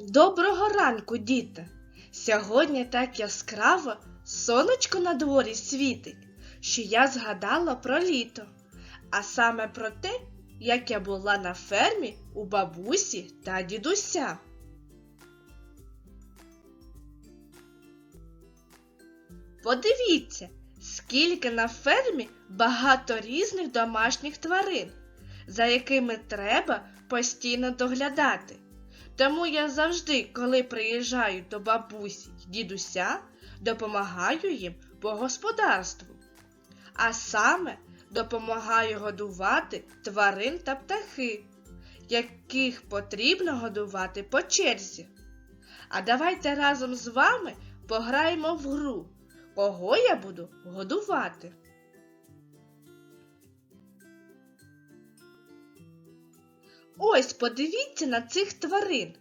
Доброго ранку, діти! Сьогодні так яскраво сонечко на дворі світить, що я згадала про літо, а саме про те, як я була на фермі у бабусі та дідуся. Подивіться, скільки на фермі багато різних домашніх тварин, за якими треба постійно доглядати. Тому я завжди, коли приїжджаю до бабусі й дідуся, допомагаю їм по господарству. А саме допомагаю годувати тварин та птахи, яких потрібно годувати по черзі. А давайте разом з вами пограємо в гру, кого я буду годувати. Ось подивіться на цих тварин.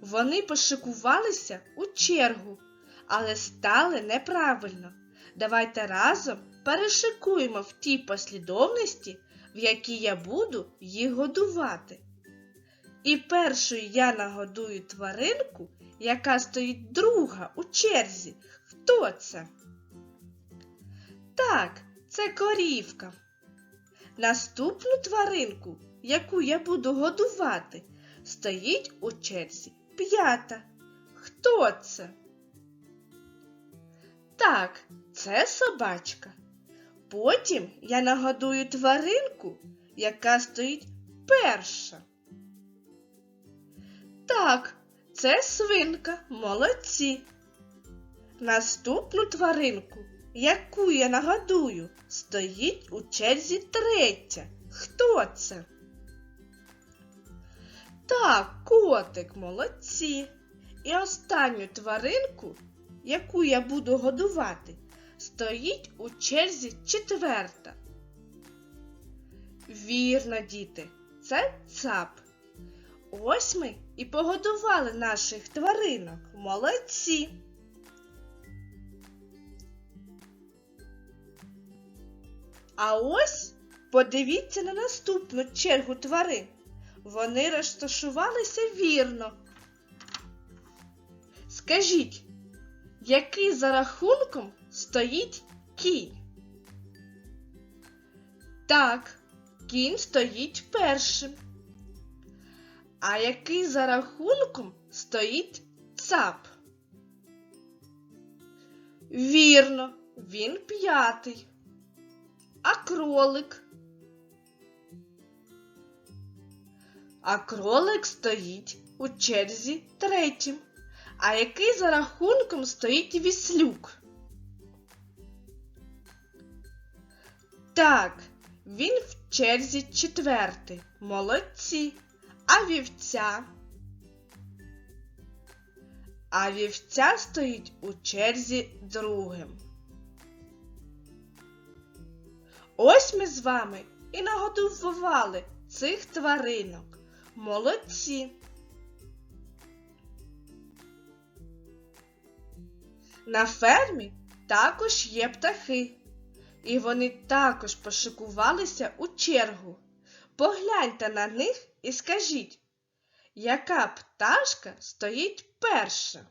Вони пошикувалися у чергу, але стали неправильно. Давайте разом перешикуємо в тій послідовності, в якій я буду їх годувати. І першою я нагодую тваринку, яка стоїть друга у черзі. Хто це? Так, це корівка. Наступну тваринку, яку я буду годувати, стоїть у черзі п'ята. Хто це? Так, це собачка. Потім я нагодую тваринку, яка стоїть перша. Так, це свинка, молодці. Наступну тваринку, яку я нагодую, стоїть у черзі третя. Хто це? Так, котик, молодці. І останню тваринку, яку я буду годувати, стоїть у черзі четверта. Вірно, діти, це цап. Ось ми і погодували наших тваринок. Молодці. А ось подивіться на наступну чергу тварин. Вони розташувалися вірно. Скажіть, який за рахунком стоїть кінь? Так, кінь стоїть першим. А який за рахунком стоїть цап? Вірно, він п'ятий. А кролик? А кролик стоїть у черзі третім. А який за рахунком стоїть віслюк? Так, він в черзі четвертий. Молодці. А вівця? А вівця стоїть у черзі другим. Ось ми з вами і нагодували цих тваринок. Молодці. На фермі також є птахи, і вони також пошикувалися у чергу. Погляньте на них і скажіть, яка пташка стоїть перша?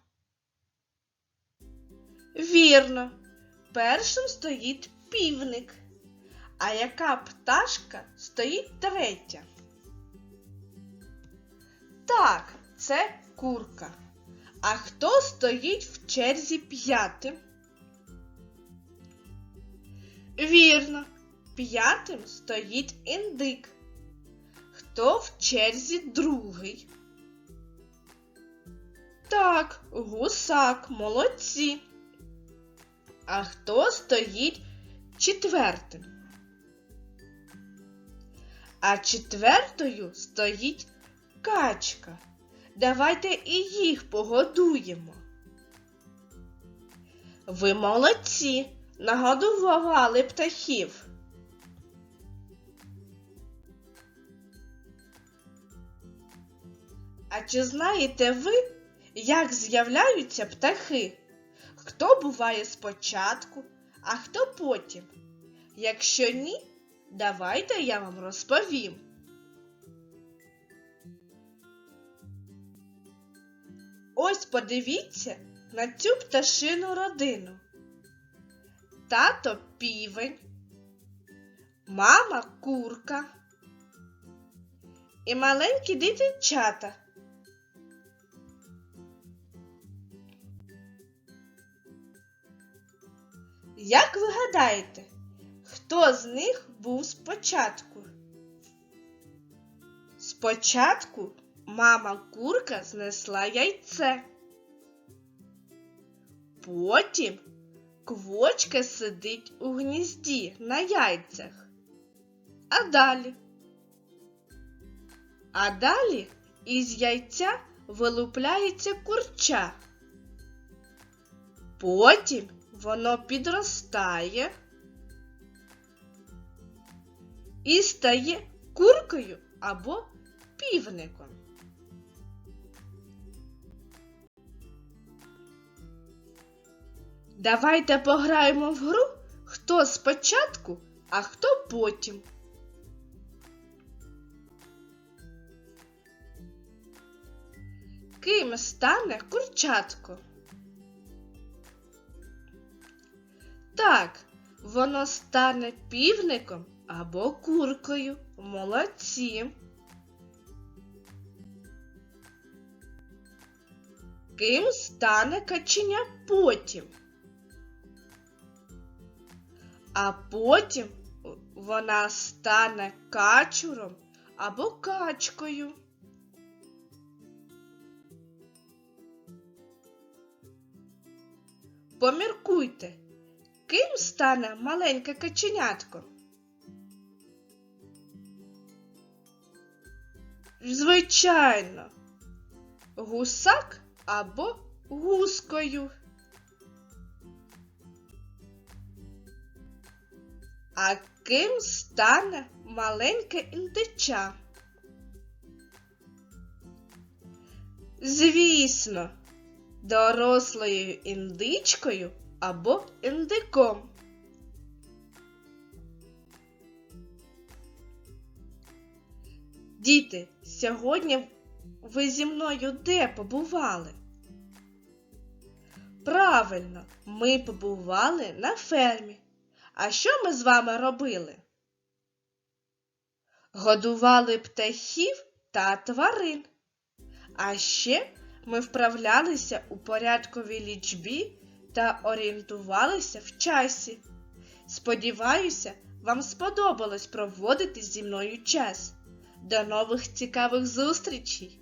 Вірно, першим стоїть півник. А яка пташка стоїть третя? Так, це курка. А хто стоїть в черзі п'ятим? Вірно, п'ятим стоїть індик. Хто в черзі другий? Так, гусак, молодці. А хто стоїть четвертим? А четвертою стоїть качка. Давайте і їх погодуємо. Ви молодці, нагодували птахів. А чи знаєте ви, як з'являються птахи? Хто буває спочатку, а хто потім? Якщо ні, давайте я вам розповім. Ось подивіться на цю пташину родину. Тато півень, мама курка і маленькі дитинчата. Як ви гадаєте, хто з них був спочатку? Спочатку мама курка знесла яйце. Потім квочка сидить у гнізді на яйцях. А далі? А далі із яйця вилупляється курча. Потім воно підростає і стає куркою або півником. Давайте пограємо в гру хто спочатку, а хто потім. Ким стане курчатко? Так, воно стане півником або куркою. Молодці. Ким стане каченя потім? А потім вона стане качуром або качкою. Поміркуйте, ким стане маленьке каченятко? Звичайно, гусак або гускою. А ким стане маленьке індича? Звісно, дорослою індичкою або індиком. Діти, сьогодні ви зі мною де побували? Правильно, ми побували на фермі. А що ми з вами робили? Годували птахів та тварин. А ще ми вправлялися у порядковій лічбі та орієнтувалися в часі. Сподіваюся, вам сподобалось проводити зі мною час. До нових цікавих зустрічей!